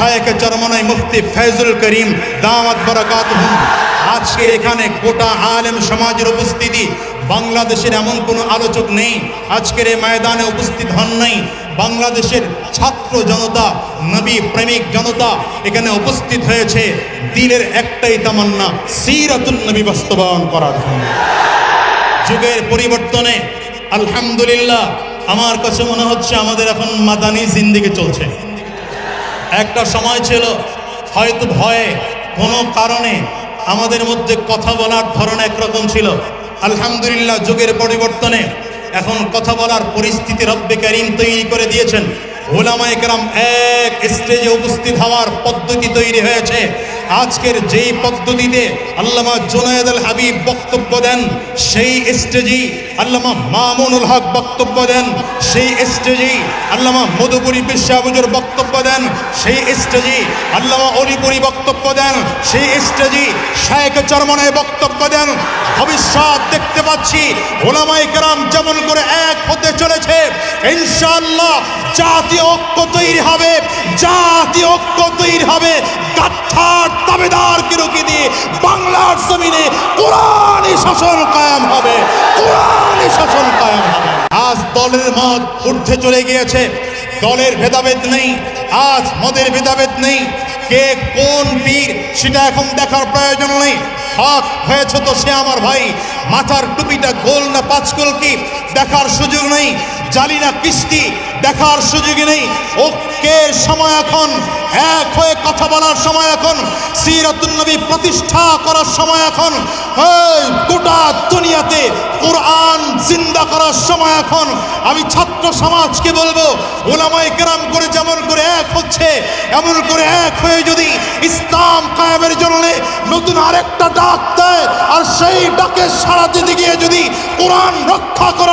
শায়েক চরমনাই মুফতি ফৈজুল করিম দামাত বরকাত আজকে এখানে গোটা আলেম সমাজের উপস্থিতি, বাংলাদেশের এমন কোনো আলোচক নেই, আজকের এই ময়দানে উপস্থিত হন নাই। বাংলাদেশের ছাত্র জনতা, নবী প্রেমিক জনতা এখানে উপস্থিত হয়েছে। দিলের একটাই তামান্না সিরাতুল নবী বাস্তবায়ন করার যুগের পরিবর্তনে, আলহামদুলিল্লাহ, আমার কাছে মনে হচ্ছে আমাদের এখন মাদানি জিন্দিগি চলছে। একটা সময় ছিল, হয়তো ভয়ে, কোনো কারণে আমাদের মধ্যে কথা বলার ধরন একরকম ছিল। আলহামদুলিল্লাহ, যুগের পরিবর্তনে এখন কথা বলার পরিস্থিতি রব্বে কারিম তৈরি করে দিয়েছেন। ওলামা একরাম এক স্টেজে উপস্থিত হওয়ার পদ্ধতি তৈরি হয়েছে। আজকের যেই পদ্ধতিতে আল্লামা জুনায়দ আল হাবিব বক্তব্য দেন, সেই স্টেজেই আল্লামা মামুনুল হক বক্তব্য দেন, সেই স্টেজেই আল্লামা মধুপুরী বিশ্বাবুজুর বক্তব্য দেন, সেই স্টেজেই আল্লামা অলিপুরি বক্তব্য দেন, সেই স্টেজেই শায়েক চরমনায় বক্তব্য দেন। ভবিষ্যৎ দেখতে পাচ্ছি ওলামাই কেরাম যেমন করে এক হতে চলেছে, ইনশাআল্লাহ জাতীয় ঐক্য তৈরি হবে, জাতীয় ঐক্য তৈরি হবে গাথার দাবেদার কিরুকি দিয়ে বাংলার জমিনে কোরআনই শাসন কায়াম হবে, কোরআনই শাসন কায়াম হবে। আজ দলের মত ঊর্ধ্বে চলে গিয়েছে, দলের ভেদাভেদ নেই, আজ মদের ভেদাভেদ নেই, কে কোন বীর সেটা এখন দেখার প্রয়োজন নেই। হক হয়েছে তো সে আমার ভাই, মাথার টুপিটা গোল না পাঁচকোল কি দেখার সুযোগ নেই। জালি না কিস্তি দেখার সুযোগ নেই। ওকের সময় এখন, এক হয়ে কথা বলার সময় এখন, সিরাতুন নবী প্রতিষ্ঠা করার সময় এখন গোটা দুনিয়াতে কোরআন জিন্দা করার সময় এখন। আমি ছাত্র সমাজকে বলব ওলামাই কেরাম করে যেমন করে এক হচ্ছে, এমন করে এক হয়ে যদি ইসলাম কায়েমের জন্য নতুন আরেকটা ডাক দেয়, আর সেই ডাকে সাড়া দিতে গিয়ে যদি কোরআন রক্ষা আমাদের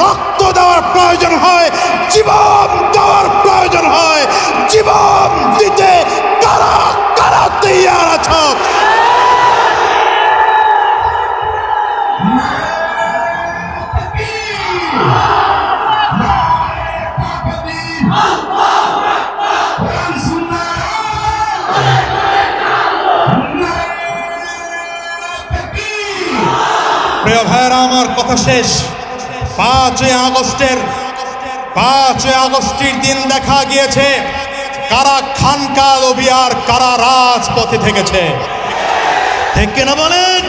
রক্ত দেওয়ার প্রয়োজন হয়, জীবন দেওয়ার প্রয়োজন হয়, জীবন দিতে কারা কারা তৈয়ার আছো? প্রিয় ভাইয়েরা, আমার কথা শেষ। পাঁচই আগস্টের পাঁচই আগস্টের দিন দেখা গিয়েছে, কারা খানকা আর কারা রাজপথে থেকেছে। ঠিক কিনা বলেন?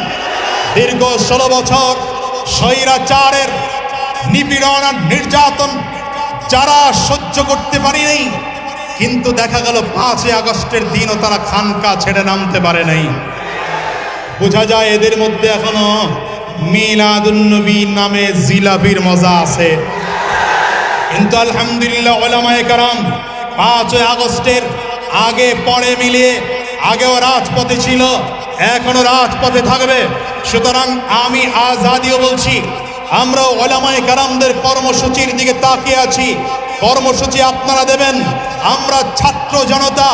দীর্ঘ ষোলো বছর স্বৈরাচারের নিপীড়ন আর নির্যাতন যারা সহ্য করতে পারিনি, কিন্তু দেখা গেল পাঁচই আগস্টের দিনও তারা খানকা ছেড়ে নামতে পারে নাই। বোঝা যায় এদের মধ্যে এখনও মিলাদুন্নবী নামে জিলাপির মজা আছে। কিন্তু আলহামদুলিল্লাহ ওলামায়ে কারাম, পাঁচই আগস্টের আগে পরে মিলিয়ে আগেও রাজপথে ছিল, এখনও রাজপথে থাকবে। সুতরাং আমি আজাদিও বলছি আমরা ওলামায়ে কারামদের কর্মসূচির দিকে তাকিয়ে আছি। কর্মসূচি আপনারা দেবেন, আমরা ছাত্র জনতা,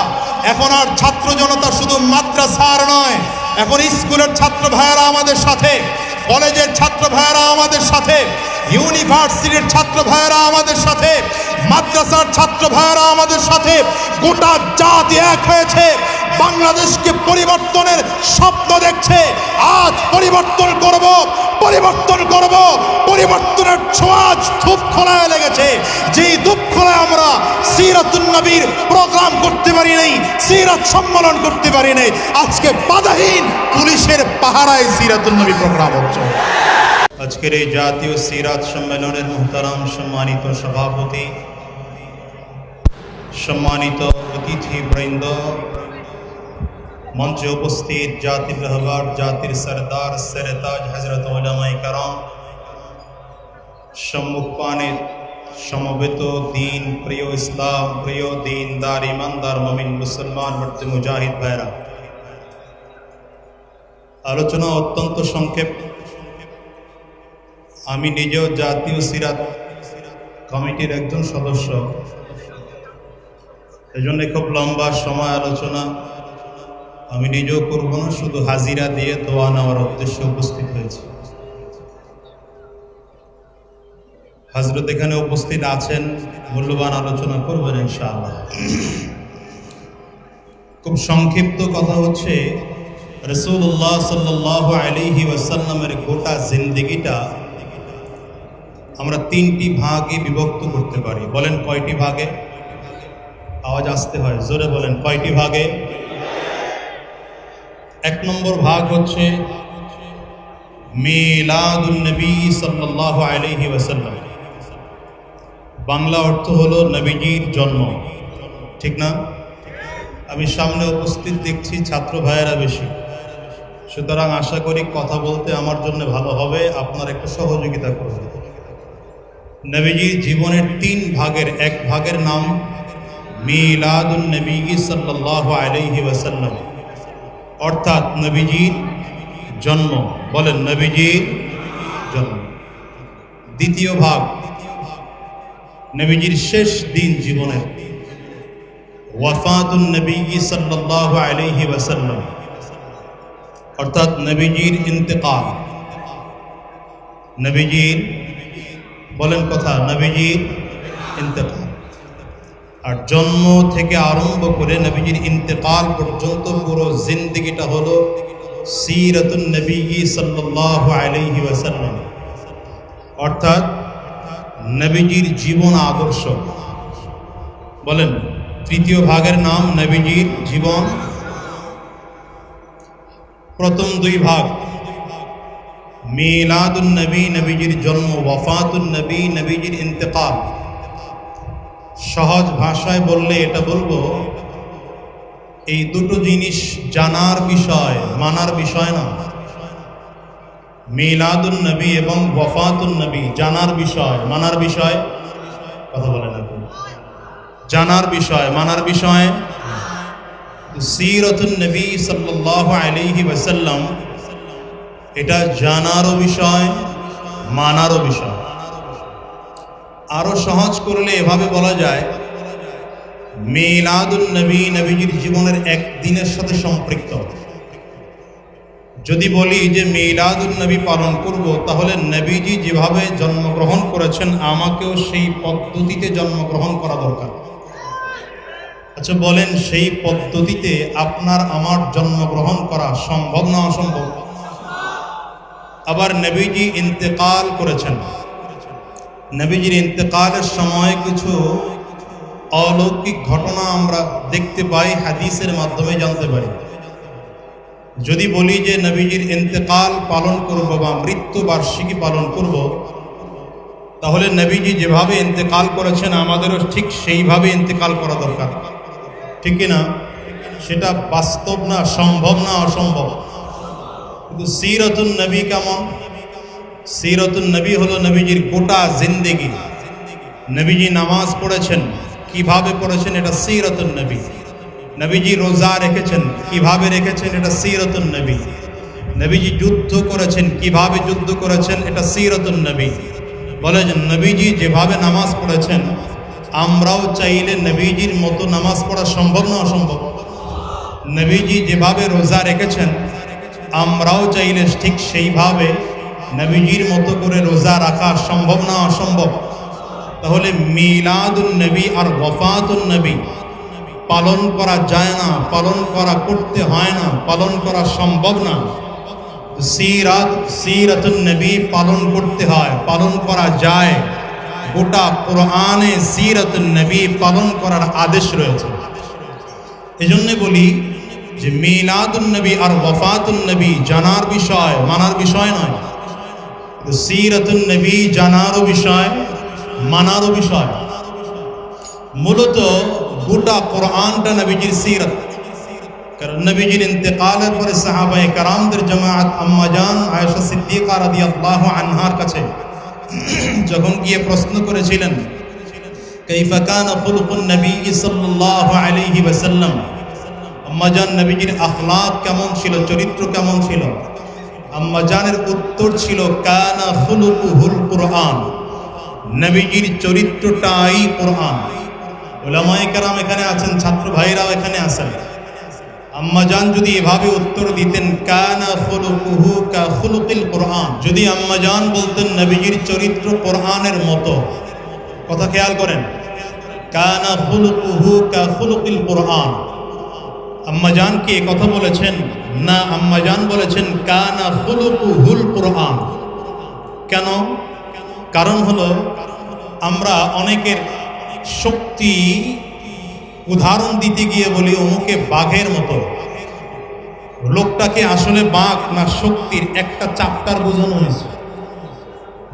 এখন আর ছাত্র জনতা শুধু মাদ্রাসার নয়, এখন স্কুলের ছাত্র ভাইয়েরা আমাদের সাথে। কলেজের ছাত্র ভাইয়েরা আমাদের সাথে, ইউনিভার্সিটির ছাত্র ভাইয়েরা আমাদের সাথে, মাদ্রাসার ছাত্র ভাইয়েরা আমাদের সাথে, গোটা জাতি এক হয়েছে। বাংলাদেশকে পরিবর্তনের স্বপ্ন দেখছে। আজ পরিবর্তন করব পরিবর্তন করব। পরিবর্তনের ছোঁয়াজ ধূপ খোলায় লেগেছে। যেই ধূপ খোলায় আমরা সিরাতুন নবীর প্রোগ্রাম করতে পারি নাই, সিরাত সম্মেলন করতে পারি নাই, আজকে বাধাহীন পুলিশের পাহারায় সিরাতুন নবী প্রোগ্রাম হচ্ছে। আজকের এই জাতীয় সিরাত সম্মেলনের মোহতারাম সম্মানিত সভাপতি, সম্মানিত অতিথি বৃন্দ মঞ্চে উপস্থিত জাতির রহবার, জাতির সরদার, সেরেতাজ হজরত ওলামাই কারাম সম্মুখ পানে সমবেত দিন, প্রিয় ইসলাম, প্রিয় দিন দিনদার, ইমানদার, মমিন, মুসলমান ভর্তি মুজাহিদ ভাইরা। আলোচনা অত্যন্ত সংক্ষেপ। আমি নিজেও জাতীয় সিরাত কমিটির একজন সদস্য। এজন্য খুব লম্বা সময় আলোচনা। আমি নিজেও করব না, শুধু হাজিরা দিয়ে দোয়া নেওয়ার উদ্দেশ্যে উপস্থিত হয়েছি। হজরত এখানে উপস্থিত আছেন, মূল্যবান আলোচনা করবেন ইনশাআল্লাহ। খুব সংক্ষিপ্ত কথা হচ্ছে রসুল্লাহ সাল্লাহ আলিহি ওয়াসাল্লামের গোটা জিন্দিগিটা আমরা তিনটি ভাগে বিভক্ত করতে পারি। বলেন কয়টি ভাগে? আওয়াজ আসতে হয়, জোরে বলেন, কয়টি ভাগে? এক নম্বর ভাগ হচ্ছে মিলাদুন নবী সাল্লাহ আলহি ওয়াসাল্লাম। বাংলা অর্থ হলো নবীজির জন্ম। ঠিক না? আমি সামনে উপস্থিত দেখছি ছাত্র ভাইয়েরা বেশি। সুতরাং আশা করি কথা বলতে আমার জন্য ভালো হবে, আপনার একটু সহযোগিতা করবেন নবীজির জীবনের তিন ভাগের, এক ভাগের নাম মিলাদুন নবী সাল্লাহ আলহি ওয়াসাল্লাম। অর্থাৎ নবীজির জন্ম। বলেন, নবীজির জন্ম। দ্বিতীয় ভাগ। নবীজির শেষ দিন জীবনের ওয়াফাতুন নবী সাল্লাহ আলহি ওয়াসাল্লাম। অর্থাৎ নবীজির ইন্তেকাল। নবীজির, বলেন কথা, নবীজির ইন্তেকাল। আর জন্ম থেকে আরম্ভ করে নবীজির ইন্তেকাল পর্যন্ত পুরো জিন্দিগিটা হলো সিরতুন নবী সাল্লাহ আলহি ওয়াসাল্লাম। অর্থাৎ নবীজির জীবন আদর্শ। বলেন, তৃতীয় ভাগের নাম নবীজির জীবন। প্রথম দুই ভাগ, মিলাদুন নবী, নবীজির জন্ম, ওয়াফাতুন নবী, নবীজির ইন্তেকাল। সহজ ভাষায় বললে এটা বলব, এই দুটো জিনিস জানার বিষয়, মানার বিষয় না। মিলাদুন নবী এবং ওয়াফাতুন নবী, জানার বিষয়, মানার বিষয়, কথা বলেন আপনি। জানার বিষয়, মানার বিষয়, সিরতুন নবী সাল্লাহ আলাইহি ওয়াসাল্লাম, এটা জানারও বিষয়, মানারও বিষয়। আরও সহজ করলে এভাবে বলা যায় মিলাদুল নবী নবীজির জীবনের এক দিনের সাথে সম্পৃক্ত। যদি বলি যে মিলাদুল নবী পালন করব, তাহলে নবীজি যেভাবে জন্মগ্রহণ করেছেন, আমাকেও সেই পদ্ধতিতে জন্মগ্রহণ করা দরকার। আচ্ছা বলেন সেই পদ্ধতিতে আপনার আমার জন্মগ্রহণ করা সম্ভব না অসম্ভব? আবার নবীজি ইন্তেকাল করেছেন। নবীজির ইন্তেকালের সময় কিছু অলৌকিক ঘটনা আমরা দেখতে পাই, হাদিসের মাধ্যমে জানতে পারি। যদি বলি যে নবীজির ইন্তেকাল পালন করব বা মৃত্যু বার্ষিকী পালন করব, তাহলে নবীজি যেভাবে ইন্তেকাল করেছেন, আমাদেরও ঠিক সেইভাবে ইন্তেকাল করা দরকার। ঠিক না সেটা বাস্তব না, সম্ভব না অসম্ভব। কিন্তু সিরতুন নবী কেমন? সিরতুন নবী হলো নবীজির গোটা জিন্দেগি। নবীজি নামাজ পড়েছেন, কীভাবে পড়েছেন এটা সিরতুন নবী। নবীজি রোজা রেখেছেন, কীভাবে রেখেছেন এটা সিরতুন নবী। নবীজি যুদ্ধ করেছেন, কীভাবে যুদ্ধ করেছেন এটা সিরতুন নবী। বলে নবীজি যেভাবে নামাজ পড়েছেন, আমরাও চাইলে নবীজির মতো নামাজ পড়া সম্ভব না অসম্ভব। নবীজি যেভাবে রোজা রেখেছেন, আমরাও চাইলে ঠিক সেইভাবে নবীজির মতো করে রোজা রাখা সম্ভব না অসম্ভব? তাহলে মিলাদুন নবী আর ওয়ফাতুন নবী পালন করা যায় না, পালন করা করতে হয় না, পালন করা সম্ভব না। সিরাত, সিরাতুন নবী পালন করতে হয়, পালন করা যায়। গোটা কোরআনে সিরাতুন নবী পালন করার আদেশ রয়েছে। এজন্য বলি যে মিলাদুন নবী আর ওয়ফাতুন নবী জানার বিষয়, মানার বিষয় নয়। সিরাতুন নবী জানারও বিষয়, মানারও বিষয়। মূলত গোটা কোরআনটা নবীজির সিরত। কারণ নবীজির ইন্তেকালের পরে সাহাবায়ে কারামদের জামাত আম্মাজান আয়েশা সিদ্দিকা রাদিয়াল্লাহু আনহার কাছে যখন গিয়ে প্রশ্ন করেছিলেন, কাইফা কানা খুলুকুন নবী সাল্লাল্লাহু আলাইহি ওয়াসাল্লাম? আম্মাজান নবীজির আখলাক কেমন ছিল? চরিত্র কেমন ছিল? আম্মাজানের উত্তর ছিল, কানা খুলুকুহুল কুরআন। নবীজির চরিত্রটাই কোরআন। ওলামায়ে কেরাম এখানে আছেন, ছাত্র ভাইরাও এখানে আছেন। আম্মাজান যদি এভাবে উত্তর দিতেন, কানা খুলুকুহু কা খুলুকিল কোরআন। যদি আম্মাজান বলতেন, নবীজির চরিত্র কোরআনের মতো। কথা খেয়াল করেন। কানা খুলুকুহু কা খুলুকিল কোরআন। আম্মাজান কি কথা বলেছেন? না, আম্মাজান বলেছেন, কানা হুলুকু হুল কোরআন। কেন? কারণ হলো, আমরা অনেকের শক্তি উদাহরণ দিতে গিয়ে বলি অমুকে বাঘের মতো। লোকটাকে আসলে বাঘ না শক্তির একটা চাপটার বোঝানো হয়েছে।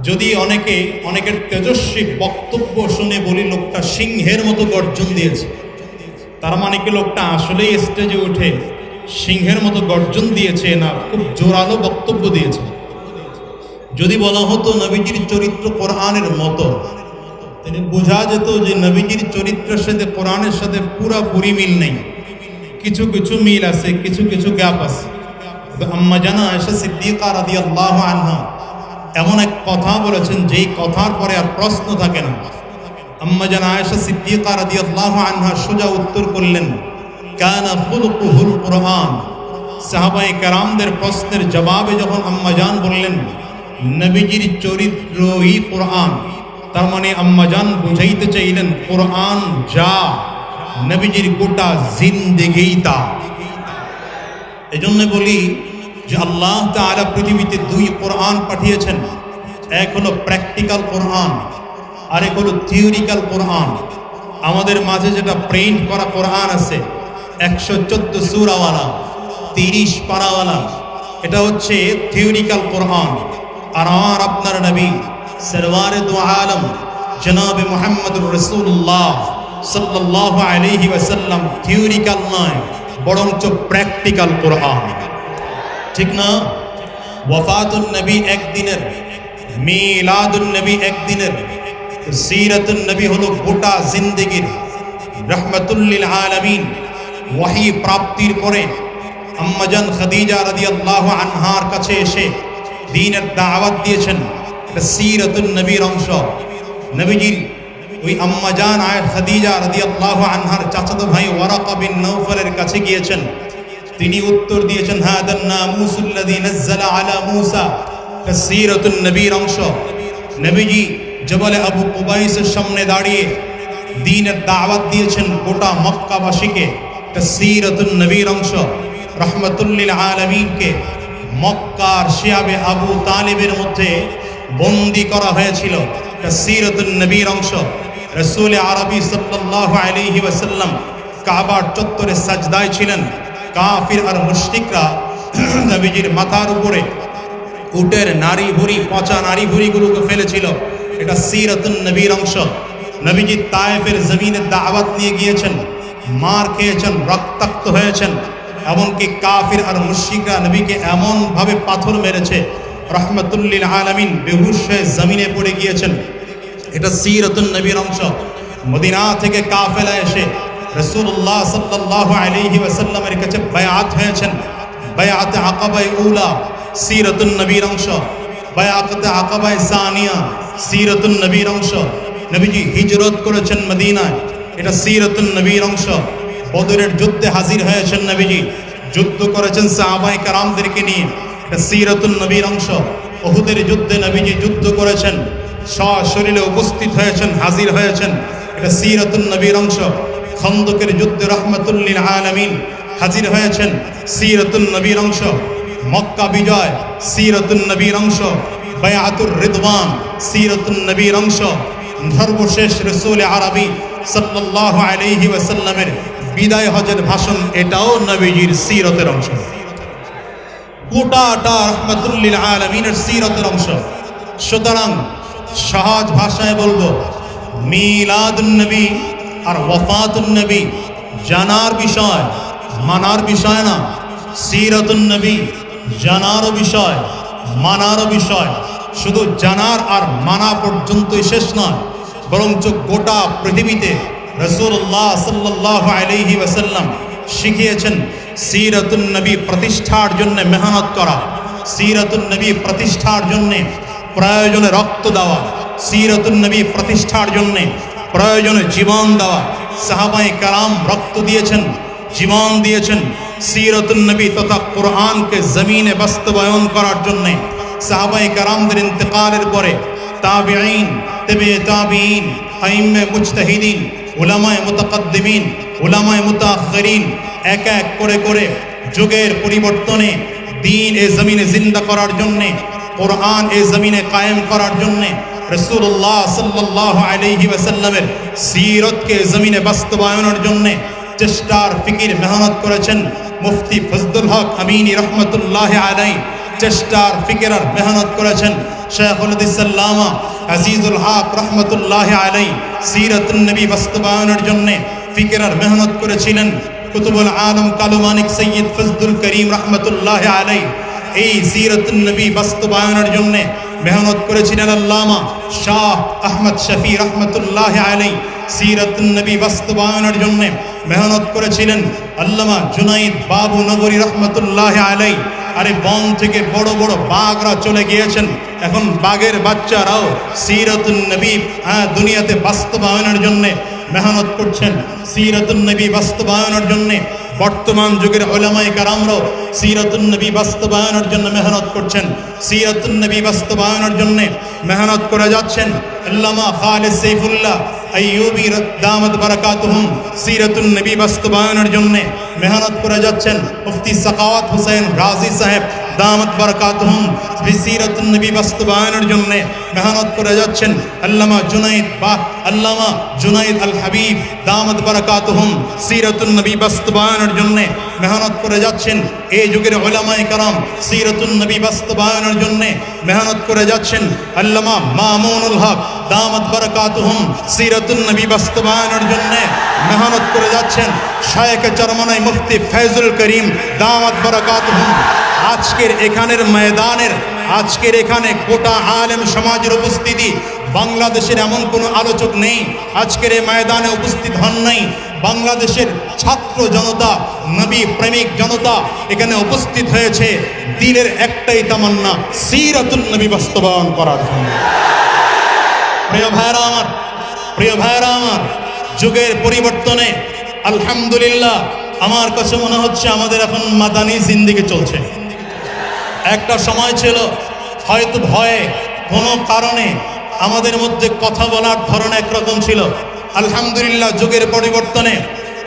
যদি অনেকে, অনেকের তেজস্বী বক্তব্য শুনে বলি, লোকটা সিংহের মতো গর্জন দিয়েছে। তার মানে কি লোকটা আসলেই স্টেজে উঠে সিংহের মতো গর্জন দিয়েছে না খুব জোরালো বক্তব্য দিয়েছে? যদি বলা হতো নবীজির চরিত্র কোরআনের মতো তিনি বোঝা যেত যে নবীজির চরিত্রের সাথে কোরআনের সাথে পুরাপুরি মিল নেই। কিছু কিছু মিল আছে, কিছু কিছু গ্যাপ আছে। আম্মা জানা এসে সিদ্দিকা রাদি আনহা এমন এক কথা বলেছেন যেই কথার পরে আর প্রশ্ন থাকে না। আম্মা জানা আয়েশা সিদ্দিকা রাদিয়াল্লাহু আনহা সোজা উত্তর করলেন, কানা খুলকুহুল কুরআন। সাহাবায়ে কেরামদের প্রশ্নের জবাবে যখন আম্মা জান বললেন, নবীজির চরিত্রই কোরআন। তার মানে আম্মা জান বুঝাইতে চাইলেন, কোরআন যা নবীজির গোটা জিন্দেগি তা। এজন্য বলি যে আল্লাহ তাআলা পৃথিবীতে দুই কোরআন পাঠিয়েছেন। এক হলো প্র্যাকটিক্যাল কোরআন আরেক হলো থিওরিক্যাল কোরআন আমাদের মাঝে যেটা প্রিন্ট করা কোরআন আছে, একশো চোদ্দ সুরাওয়ালা, তিরিশ পারাওয়ালা, এটা হচ্ছে থিওরিক্যাল কোরআন আর আমার আপনার নবী সরওয়ারে দু আলম, জনাবে মোহাম্মদ রসুল্লাহ সাল্লাহ আলহি ওয়াসাল্লাম থিওরিক্যাল নয়, বরঞ্চ প্র্যাকটিক্যাল কোরআন ঠিক না? ওয়াফাতুন নবী একদিনের, মিলাদুন নবী একদিনের সিরাতুন নবী হলো গোটা জিন্দেগির রহমতুল্লিল আলমিন, ওয়াহি প্রাপ্তির পরে আম্মাজান খাদিজা রাদিয়াল্লাহু আনহার কাছে এসে দ্বীনের দাওয়াত দিয়েছেন। এটা নবীর অংশ। নবীজির ওই আম্মাজান আয় খাদিজা রাদিয়াল্লাহু আনহার চাচাতো ভাই ওয়ারাকা বিন নৌফলের কাছে গিয়েছেন। তিনি উত্তর দিয়েছেন, হাদান নামুসুল্লাযী নাযালা আলা মূসা। সিরাতুন নবীর অংশ। নবীজি জবলে আবু কুবাইসের সামনে দাঁড়িয়ে দিনের দাওয়াত দিয়েছেন গোটা মক্কাবাসীকে সিরাতুন নবীর অংশ রহমতুল্লিল আলমিনকে। মক্কার শিয়াবে আবু তালিবের মধ্যে বন্দি করা হয়েছিল সিরাতুন নবীর অংশ। রসুল আরবি সাল্লাল্লাহু আলাইহি ওয়াসাল্লাম কাবার চত্বরে সাজদায় ছিলেন। কাফির আর মুশরিকরা নবীজির মাথার উপরে উটের নারী ভুরি পচা নারী ভুরিগুলোকে ফেলেছিল। এটা সিরাতুন নবীর অংশ। নবীজি তায়েফের জমিনে দাওয়াত নিয়ে গিয়েছেন, মার খেয়েছেন, রক্তাক্ত হয়েছেন, এমনকি কাফির আর মুশরিকরা নবীকে এমনভাবে পাথর মেরেছে রহমতুল্লিল আলমিন বেহুশ হয়ে জমিনে পড়ে গিয়েছেন। এটা সিরতুন নবীর অংশ। মদিনা থেকে কাফেলা এসে রসুল্লাহ সাল্লাহ আলিহি ওয়াসাল্লামের কাছে বায়াত হয়েছেন। বায়াতে আকাবাই উলা, সিরতুন নবীর অংশ। বায়াতে আকাবাই সানিয়া, সিরতুন নবীর অংশ। নবীজি হিজরত করেছেন মদিনায়। এটা সিরতুন নবীর অংশ। বদরের যুদ্ধে হাজির হয়েছেন নবীজি। যুদ্ধ করেছেন সাহাবাই কারামদেরকে নিয়ে। এটা সিরতুন নবীর অংশ। ওহুদের যুদ্ধে নবীজি যুদ্ধ করেছেন। সশরীরে উপস্থিত হয়েছেন, হাজির হয়েছেন। এটা সিরতুন নবীর অংশ। খন্দকের যুদ্ধে রহমতুল্লিল আলমিন হাজির হয়েছেন। সিরতুন নবীর অংশ। মক্কা বিজয়, সিরতুন নবীর অংশ, বায়াতুর রিদওয়ান, সিরতুন নবীর অংশ, সর্বশেষ রসুল আরবি সাল্লাহ আলাইহি ওয়াসাল্লামের বিদায় হজের ভাষণ এটাও নবীজির সিরতের অংশ। গোটাটা রহমতুল্লিল সুতরাং ভাষায় বলব মিলাদুন্নবী আর জানার বিষয়, মানার বিষয় না। জানারও বিষয়, মানারও বিষয়। শুধু জানার আর মানা পর্যন্তই শেষ নয়, বরঞ্চ গোটা পৃথিবীতে রসুল্লাহ সাল্লাহ আলহি ওয়াসাল্লাম শিখিয়েছেন সিরতুন নবী প্রতিষ্ঠার জন্য মেহনত করা, সিরতুন নবী প্রতিষ্ঠার জন্যে প্রয়োজনে রক্ত দেওয়া, সিরতুন নবী প্রতিষ্ঠার জন্যে প্রয়োজনে জীবন দেওয়া। সাহাবাই কালাম রক্ত দিয়েছেন জীবন দিয়েছেন সিরতুন নবী তথা কোরআনকে জমিনে বাস্তবায়ন করার জন্যে। সাহাবাই কারামদের ইন্তেকালের পরে তাবিঈন তেবে তাবিঈন, আইম্মে মুজতাহিদিন, উলামায়ে মুতাকদ্দিমিন, উলামায়ে মুতাআখিরিন এক এক করে করে যুগের পরিবর্তনে দিন এ জমিনে জিন্দা করার জন্যে, কোরআন এ জমিনে কায়েম করার জন্যে রসুল্লাহ সাল্লাহ আলহি ওয়াসাল্লামের সিরতকে জমিনে বাস্তবায়নের জন্যে চেষ্টার ফিকির মেহনত করেছেন মুফতি ফজদুল হক আমিনী রহমতুল্লাহ আলাই। চেষ্টার ফিকির আর মেহনত করেছেন শেখুলদিসাল্লামা আজিজুল হক রহমতুল্লাহ আলাই। সিরতুলনবী বাস্তবায়নের জন্যে ফিকির আর মেহনত করেছিলেন। কুতুবুল আলম কালুমানিক সৈয়দ ফজদুল করিম রহমতুল্লাহ আলাই। এই সিরতুল নবী বাস্তবায়নের জন্যে মেহনত করেছিলেন আল্লামা শাহ আহমদ শফি রহমতুল্লাহ আলাই সিরতুল নবী বাস্তবায়নের জন্যে মেহনত করেছিলেন আল্লামা জুনাইদ বাবু নগরী রহমতুল্লাহ আলাই আরে বন থেকে বড় বড় বাঘরা চলে গিয়েছেন। এখন বাঘের বাচ্চারাও সিরতুল নবী হ্যাঁ দুনিয়াতে বাস্তবায়নের জন্যে মেহনত করছেন। সিরতুল নবী বাস্তবায়নের জন্যে বর্তমান যুগের ওলামাই কারামরাও সিরাতুন্নবী নবী বাস্তবায়নের জন্য মেহনত করছেন। সিরাতুন্নবী নবী বাস্তবায়নের জন্য মেহনত করে যাচ্ছেন। আল্লামা খালেদ সৈফুল্লাহ আইয়ুবি দামত বারাকাতুহুম সিরতুল নবী বাস্তবায়নের জন্য মেহনত করে যাচ্ছেন। মুফতি সাকাওয়াত হোসেন রাজি সাহেব দামত বারাকাতুহুম সিরতুল নবী বাস্তবায়নের জন্য মেহনত করে যাচ্ছেন আল্লামা জুনাইদ বা আল্লামা জুনাইদ আল হাবিব দামত বারাকাতুহুম সিরতুল নবী বাস্তবায়নের জন্য মেহনত করে যাচ্ছেন। এই যুগের ওলামাই কারাম সিরতুল নবী বাস্তবায়নের জন্য মেহনত করে যাচ্ছেন আল্লামা মামুনুল হক। দামত বারাকাতুহুম সিরতুল নবী বাস্তবায়নের জন্য মেহনত করে যাচ্ছেন। শায়েক চরমনাই মুফতি ফৈজুল করিম। দামত বারাকাতুহুম আজকের এখানের ময়দানের, আজকের এখানে গোটা আলেম সমাজের উপস্থিতি, বাংলাদেশের এমন কোনো আলোচক নেই, আজকের এই ময়দানে উপস্থিত হন নাই। বাংলাদেশের ছাত্র জনতা, নবী প্রেমিক জনতা এখানে উপস্থিত হয়েছে। দিনের একটাই তামান্না সিরাতুল নবী বাস্তবায়ন করার জন্য প্রিয় ভাইরা আমার, প্রিয় ভাইরা আমার, যুগের পরিবর্তনে আলহামদুলিল্লাহ, আমার কাছে মনে হচ্ছে আমাদের এখন মাদানি জিন্দিগি চলছে। একটা সময় ছিল, হয়তো ভয়ে, কোনো কারণে আমাদের মধ্যে কথা বলার ধরন একরকম ছিল। আলহামদুলিল্লাহ, যুগের পরিবর্তনে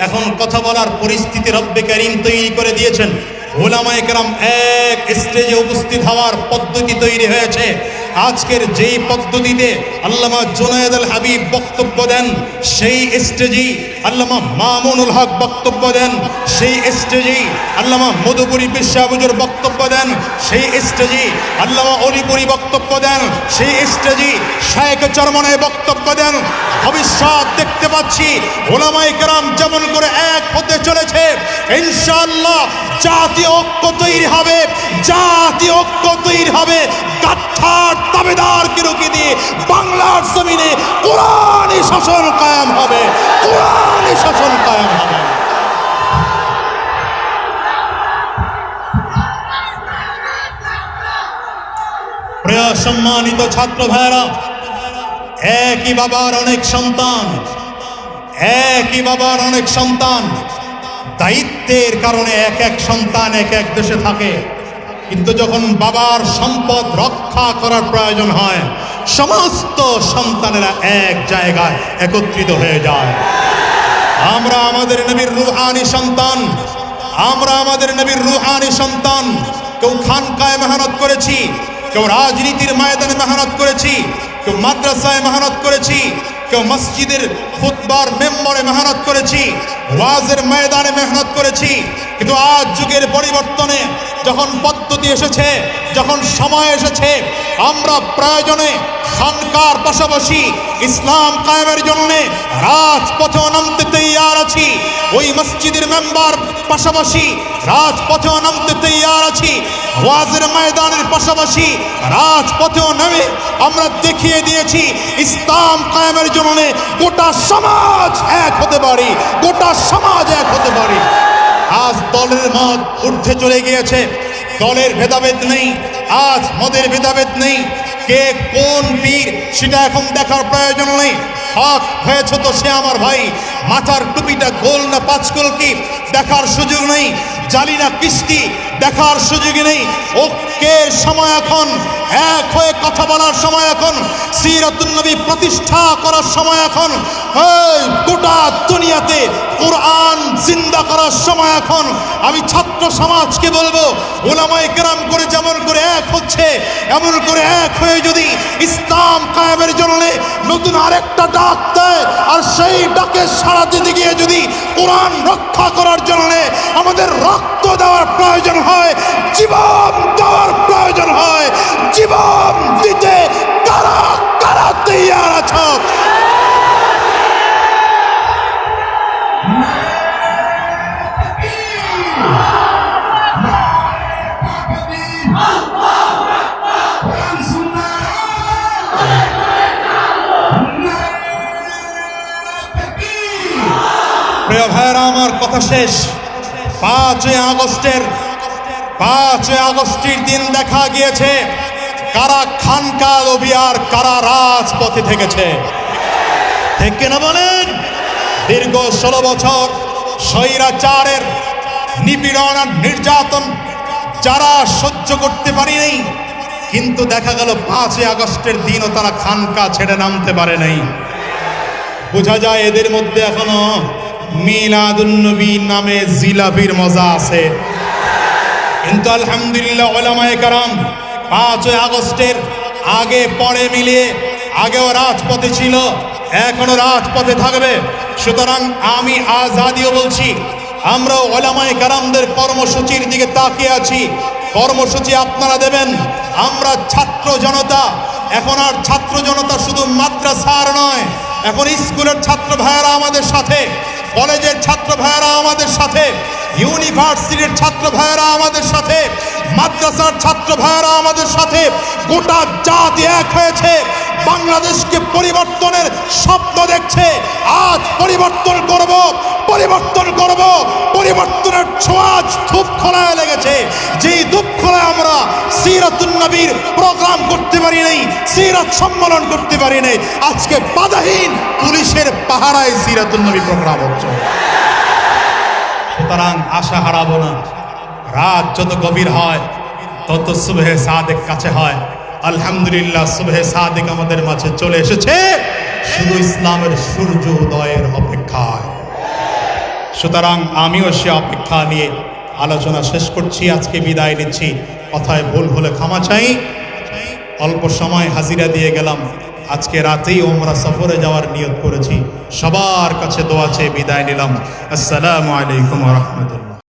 এখন কথা বলার পরিস্থিতি রব্বে ক্যারিম তৈরি করে দিয়েছেন। ওলামায়করাম এক স্টেজে উপস্থিত হওয়ার পদ্ধতি তৈরি হয়েছে। আজকের যেই পদ্ধতিতে আল্লামা জুনায়দ আল হাবিব বক্তব্য দেন, সেই স্টেজেই আল্লামা মামুনুল হক বক্তব্য দেন, সেই স্টেজেই আল্লামা মধুপুরি বিশ্বাবুজুর বক্তব্য দেন, সেই স্টেজেই আল্লামা অলিপুরি বক্তব্য দেন, সেই স্টেজেই শায়েক চরমনায় বক্তব্য দেন। ভবিষ্যৎ দেখতে পাচ্ছি ওলামাই কেরাম যেমন করে এক হতে চলেছে, ইনশাআল্লাহ জাতীয় ঐক্য তৈরি হবে, জাতীয় ঐক্য তৈরি হবে গাঠার দাবেদারকে রুখে দিয়ে বাংলার জমিনে কোরআনই শাসন কায়েম হবে, কোরআনই শাসন কায়েম হবে। প্রিয় সম্মানিত ছাত্র ভাইরা একই বাবার অনেক সন্তান, একই বাবার অনেক সন্তান, দায়িত্বের কারণে এক এক সন্তান এক এক দেশে থাকে। কিন্তু যখন বাবার সম্পদ রক্ষা করার প্রয়োজন হয়, সমস্ত সন্তানেরা এক জায়গায় একত্রিত হয়ে যায়। আমরা আমাদের নবীর রুহানি সন্তান, আমরা আমাদের নবীর রুহানি সন্তান। কেউ খানকায় মেহনত করেছি, কেউ রাজনীতির ময়দানে মেহনত করেছি, কেউ মাদ্রাসায় মেহনত করেছি, কেউ মসজিদের খুতবার মেম্বরে মেহনত করেছি, ওয়াজের ময়দানে মেহনত করেছি। কিন্তু আজ যুগের পরিবর্তনে যখন পদ্ধতি এসেছে, যখন সময় এসেছে, আমরা প্রয়োজনে খানকার পাশাপাশি ইসলাম কায়েমের জন্য রাজপথেও নামতে তৈয়ার আছি। ওই মসজিদের মেম্বার পাশাপাশি রাজপথেও নামতে তৈয়ার আছি। ওয়াজের ময়দানের পাশাপাশি রাজপথেও নেমে আমরা দেখিয়ে দিয়েছি, ইসলাম কায়েমের জন্য গোটা সমাজ এক হতে পারি, গোটা সমাজ এক হতে পারি। আজ দলের মত ঊর্ধ্বে চলে গিয়েছে। দলের ভেদাভেদ নেই। আজ মদের ভেদাভেদ নেই। কে কোন বীর সেটা এখন দেখার প্রয়োজন নেই। হক হয়েছে তো সে আমার ভাই। মাথার টুপিটা গোল না পাঁচকোল কি? দেখার সুযোগ নেই। জালি না কিস্তি, দেখার সুযোগ নেই। ঐক্য ঐক্যের সময় এখন, এক হয়ে কথা বলার সময় এখন, সিরাতুন নবী প্রতিষ্ঠা করার সময় এখন গোটা দুনিয়াতে কোরআন জিন্দা করার সময় এখন। আমি ছাত্র সমাজকে বলব ওলামাই কেরাম করে যেমন করে এক হচ্ছে, এমন করে এক হয়ে যদি ইসলাম কায়েমের জন্য নতুন আরেকটা ডাক দেয়, আর সেই ডাকে সাড়া দিতে গিয়ে যদি কোরআন রক্ষা করার জন্য আমাদের রক্ত দেওয়ার প্রয়োজন হয়, জীবন দেওয়ার প্রয়োজন হয়, জীবন দিতে কারা কারা তৈয়ার আছো? কথা শেষ। পাঁচই আগস্টের পাঁচই আগস্টের দিন দেখা গিয়েছে, কারা খানকা লবিয়ার কারা রাজপথে থেকেছে। ঠিক কিনা বলেন? দীর্ঘ ষোলো বছর স্বৈরাচারের নিপীড়ন আর নির্যাতন যারা সহ্য করতে পারিনি, কিন্তু দেখা গেল পাঁচই আগস্টের দিনও তারা খানকা ছেড়ে নামতে পারে নাই। বোঝা যায় এদের মধ্যে এখনও মিলাদুন্নবী নামে জিলাপির মজা আছে। কিন্তু আলহামদুলিল্লাহ ওলামায়ে কারাম, পাঁচই আগস্টের আগে পরে মিলিয়ে আগেও রাজপথে ছিল, এখনও রাজপথে থাকবে। সুতরাং আমি আজাদিও বলছি আমরা ওলামায়ে কারামদের কর্মসূচির দিকে তাকিয়ে আছি। কর্মসূচি আপনারা দেবেন, আমরা ছাত্র জনতা। এখন আর ছাত্র জনতা শুধু মাদ্রাসার নয়, এখন স্কুলের ছাত্র ভাইয়েরা আমাদের সাথে। কলেজের ছাত্র ভাইয়েরা আমাদের সাথে, ইউনিভার্সিটির ছাত্র ভাইয়েরা আমাদের সাথে, মাদ্রাসার ছাত্র ভাইয়েরা আমাদের সাথে, গোটা জাতি এক হয়েছে। বাংলাদেশকে পরিবর্তনের স্বপ্ন দেখছে। আজ পরিবর্তন করব পরিবর্তন করব, পরিবর্তনের ছোঁয়াজ খুব খোলায় লেগেছে। যেই সিরাতুন নবীর প্রোগ্রাম করতে পারি নাই, সিরাত সম্মেলন করতে পারি নাই। আজকে বাধাহীন পুলিশের পাহারায় সিরাতুন নবী প্রোগ্রাম হচ্ছে। সুতরাং আশা হারাবো না। রাত যত গভীর হয়, তত সুবহে সাদেক কাছে হয়। আলহামদুলিল্লাহ, সুবহে সাদেক আমাদের মাঝে চলে এসেছে। শুধু ইসলামের সূর্য উদয়ের অপেক্ষায়। সুতরাং আমিও সে অপেক্ষা নিয়ে আলোচনা শেষ করছি, আজকে বিদায় নিচ্ছি। কথায় ভুল হলে ক্ষমা চাই। অল্প সময় হাজিরা দিয়ে গেলাম। আজকে রাতেই ওমরা সফরে যাওয়ার নিয়োগ করেছি। সবার কাছে দোয়া চেয়ে বিদায় নিলাম। আসসালামু আলাইকুম রহমতুল্লাহ।